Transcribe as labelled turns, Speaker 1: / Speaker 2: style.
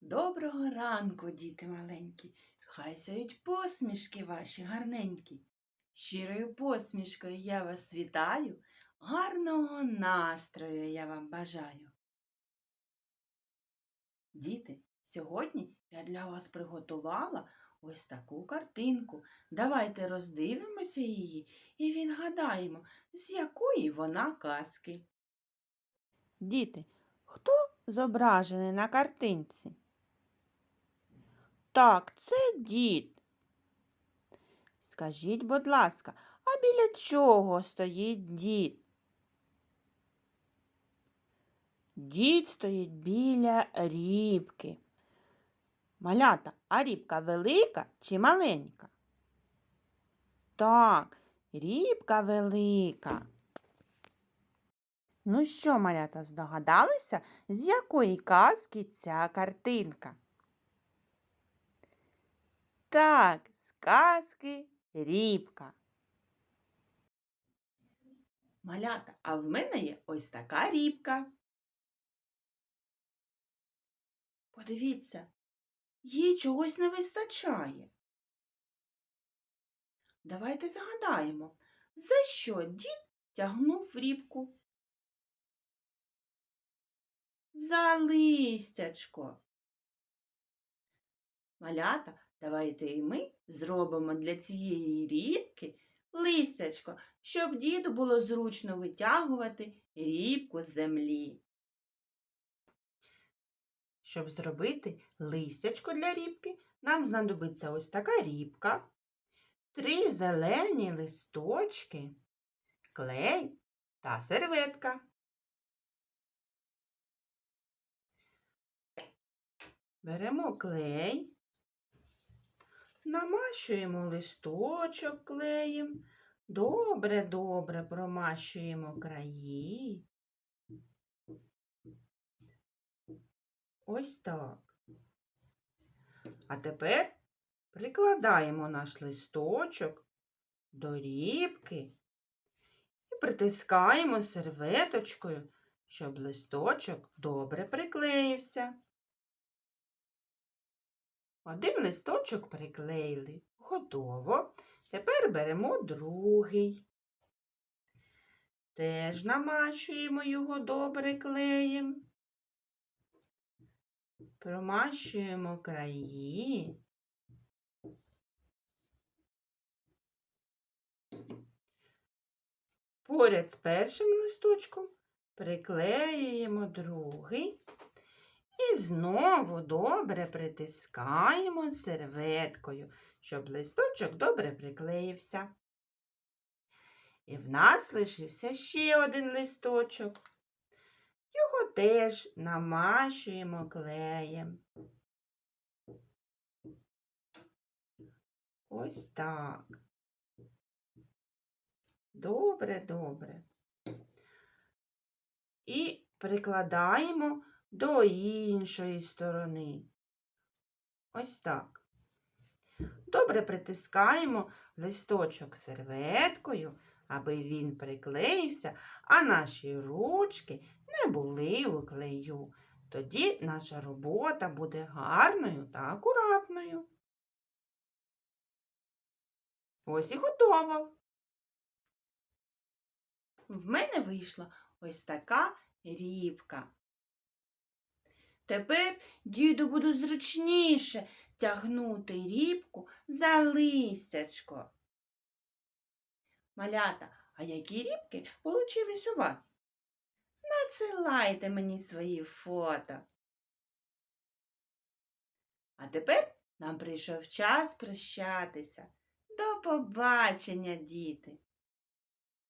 Speaker 1: Доброго ранку, діти маленькі, хай сяють посмішки ваші гарненькі. Щирою посмішкою я вас вітаю, гарного настрою я вам бажаю. Діти, сьогодні я для вас приготувала ось таку картинку. Давайте роздивимося її і відгадаємо, з якої вона казки.
Speaker 2: Діти, хто зображений на картинці? Так, це дід. Скажіть, будь ласка, а біля чого стоїть дід? Дід стоїть біля рібки. Малята, а рібка велика чи маленька? Так, рібка велика. Ну що, малята, здогадалися, з якої казки ця картинка? Так, з казки Рібка.
Speaker 1: Малята, а в мене є ось така рібка. Подивіться, їй чогось не вистачає. Давайте згадаємо, за що дід тягнув рібку? За листячко. Малята, давайте і ми зробимо для цієї рібки листячко, щоб діду було зручно витягувати рібку з землі. Щоб зробити листячко для рібки, нам знадобиться ось така рібка, три зелені листочки, клей та серветка. Беремо клей, намащуємо листочок клеєм, добре-добре промащуємо краї. Ось так. А тепер прикладаємо наш листочок до рібки і притискаємо серветочкою, щоб листочок добре приклеївся. Один листочок приклеїли. Готово. Тепер беремо другий. Теж намащуємо його добре клеєм. Промащуємо краї. Поряд з першим листочком приклеюємо другий. І знову добре притискаємо серветкою, щоб листочок добре приклеївся. І в нас лишився ще один листочок. Його теж намащуємо клеєм. Ось так. Добре, добре. І прикладаємо до іншої сторони. Ось так. Добре притискаємо листочок серветкою, аби він приклеївся, а наші ручки не були у клею. Тоді наша робота буде гарною та акуратною. Ось і готово. В мене вийшла ось така рібка. Тепер діду буду зручніше тягнути рібку за листячко. Малята, а які рібки получились у вас? Надсилайте мені свої фото. А тепер нам прийшов час прощатися. До побачення, діти!